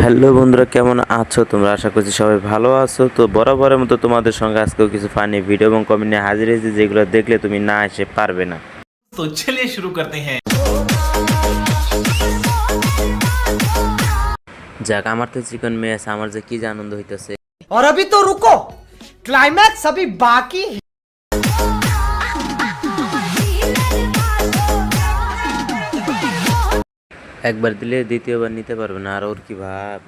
Hello বন্ধুরা কেমন আছো তোমরা আশা করছি সবাই ভালো আছো তো বরাবরের মতো তোমাদের সঙ্গে আজকেও কিছু ফানি ভিডিও এবং কমেন্ট নিয়ে হাজির হয়েছি যেগুলো দেখলে তুমি না এসে পারবে না तो चलिए शुरू करते हैं যাক আমার তো চিকন মেয়ে আছে আমার যে কি যে আনন্দ হইতেছে और अभी तो रुको क्लाइमैक्स अभी बाकी है একবার দিলে দ্বিতীয়বার নিতে পারবে না আর ওর কি ভাব?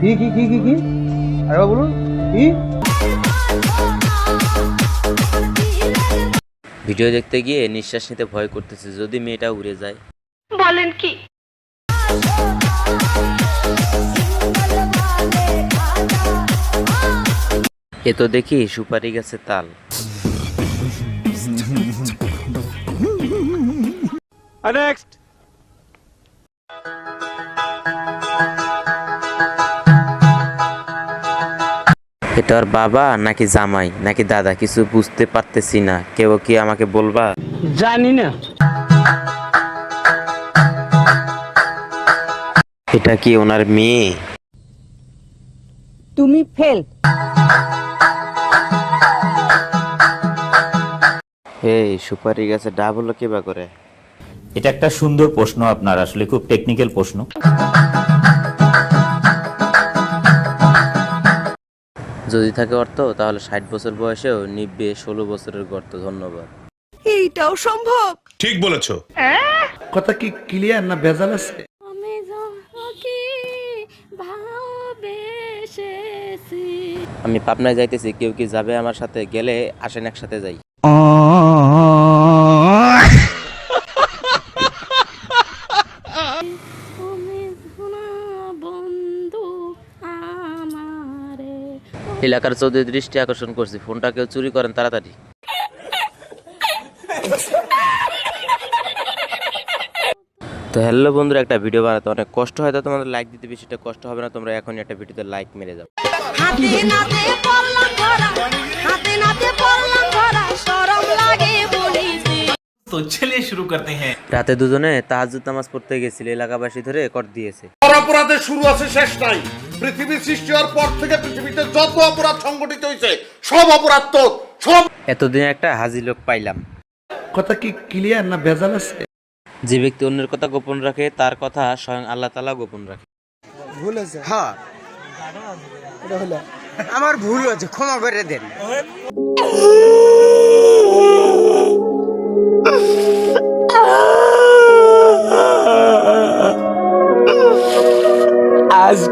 কি কি কি কি কি? আরে বলুন কি? ভিডিও দেখতে গিয়ে নিঃশ্বাস নিতে ভয় করতেছে যদি মেয়েটা উড়ে যায়। বলেন কি? এ তো দেখি সুপারি গাছে তাল। এটা ওর বাবা নাকি জামাই নাকি দাদা কিছু বুঝতে পারতেছি না। কেউ কি আমাকে বলবা? জানি না। এটা কি ওনার মেয়ে? তুমি ফেল। এই সুপারি গাছে ডাব হলো কে বা করে? এটা একটা সুন্দর প্রশ্ন আপনার আসলে খুব টেকনিক্যাল প্রশ্ন। যদি থাকে অর্থ তাহলে ষাট বছর বয়সেও নিব্বে ষোলো বছরের গর্ত। ধন্যবাদ। এইটাও সম্ভব? ঠিক বলেছ। কথা কি ক্লিয়ার না ভেজাল আছে? আমি যাকে আমি পাবনায় যাইতেছি কেউ কি যাবে আমার সাথে? গেলে আসেন একসাথে যাই তুমি শোনা বন্ধু আমারে এলাকার চৌধুরী দৃষ্টি আকর্ষণ করছি। ফোনটা কেউ চুরি করেন তাড়াতাড়ি। তো হ্যালো বন্ধুরা, একটা ভিডিও বানাতে অনেক কষ্ট হয়, তো তোমাদের লাইক দিতে বেশিটা কষ্ট হবে না, তোমরা এখনই একটা ভিডিওতে লাইক মেরে যাও। চলে শুরু করতে হ্যাঁ। রাতে দুজনে তাহাজুদ নামাজ পড়তে গেছিল এলাকাবাসী ধরে দিয়েছে। অপরাধে শুরু আছে শেষ নাই। পৃথিবী সৃষ্টি হওয়ার পর থেকে পৃথিবীতে যত অপরাধ সংগঠিত হয়েছে সব অপরাধ তো সব এতদিন একটা লোক পাইলাম। কথা কি ক্লিয়ার না ভেজাল আছে? যে ব্যক্তি অন্যের কথা গোপন রাখে তার কথা স্বয়ং আল্লাহ গোপন রাখে। ভুল হ্যাঁ। আমার ভুল হয়েছে ক্ষমা করে দেন।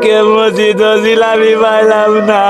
আজকে মসজিদ জিলাপি পাইলাম না।